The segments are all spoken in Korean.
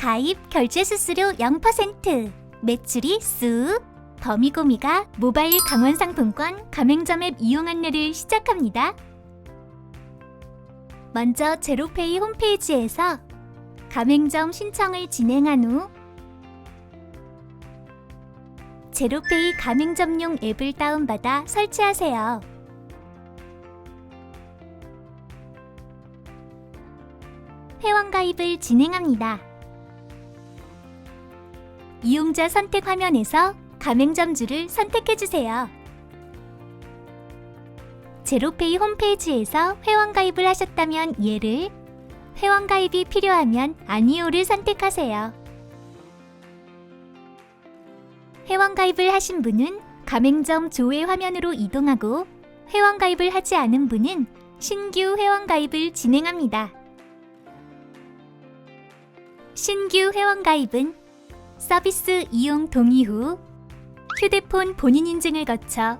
가입 결제 수수료 0% 매출이 쑥 범이고미가 모바일 강원 상품권 가맹점 앱 이용 안내를 시작합니다. 먼저 제로페이 홈페이지에서 가맹점 신청을 진행한 후 제로페이 가맹점용 앱을 다운받아 설치하세요. 회원 가입을 진행합니다. 이용자 선택 화면에서 가맹점주를 선택해주세요. 제로페이 홈페이지에서 회원 가입을 하셨다면 예를, 회원 가입이 필요하면 아니오를 선택하세요. 회원 가입을 하신 분은 가맹점 조회 화면으로 이동하고 회원 가입을 하지 않은 분은 신규 회원 가입을 진행합니다. 신규 회원 가입은 서비스 이용 동의 후 휴대폰 본인 인증을 거쳐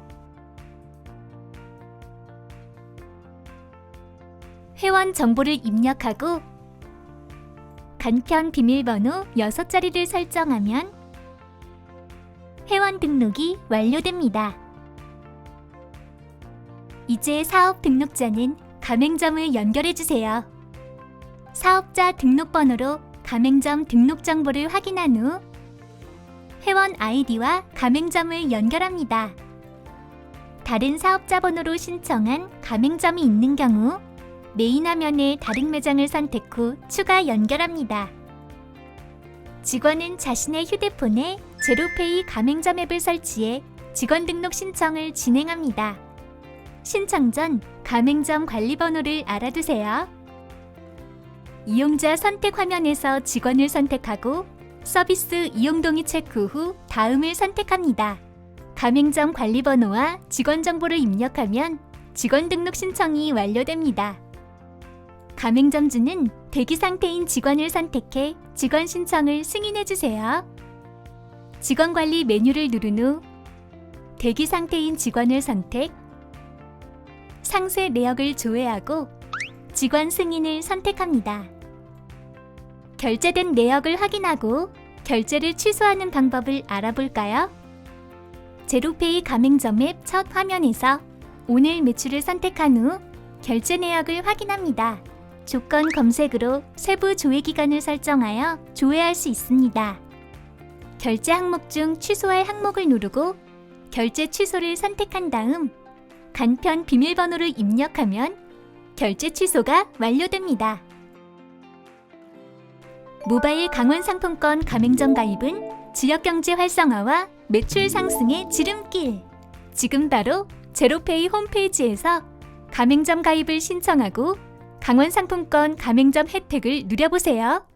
회원 정보를 입력하고 간편 비밀번호 6자리를 설정하면 회원 등록이 완료됩니다. 이제 사업 등록자는 가맹점을 연결해 주세요. 사업자 등록번호로 가맹점 등록 정보를 확인한 후 회원 아이디와 가맹점을 연결합니다. 다른 사업자 번호로 신청한 가맹점이 있는 경우 메인 화면의 다른 매장을 선택 후 추가 연결합니다. 직원은 자신의 휴대폰에 제로페이 가맹점 앱을 설치해 직원 등록 신청을 진행합니다. 신청 전 가맹점 관리 번호를 알아두세요. 이용자 선택 화면에서 직원을 선택하고 서비스 이용 동의 체크 후 다음을 선택합니다. 가맹점 관리 번호와 직원 정보를 입력하면 직원 등록 신청이 완료됩니다. 가맹점주는 대기 상태인 직원을 선택해 직원 신청을 승인해 주세요. 직원 관리 메뉴를 누른 후 대기 상태인 직원을 선택, 상세 내역을 조회하고 직원 승인을 선택합니다. 결제된 내역을 확인하고 결제를 취소하는 방법을 알아볼까요? 제로페이 가맹점 앱 첫 화면에서 오늘 매출을 선택한 후 결제 내역을 확인합니다. 조건 검색으로 세부 조회 기간을 설정하여 조회할 수 있습니다. 결제 항목 중 취소할 항목을 누르고 결제 취소를 선택한 다음 간편 비밀번호를 입력하면 결제 취소가 완료됩니다. 모바일 강원 상품권 가맹점 가입은 지역 경제 활성화와 매출 상승의 지름길. 지금 바로 제로페이 홈페이지에서 가맹점 가입을 신청하고 강원 상품권 가맹점 혜택을 누려보세요.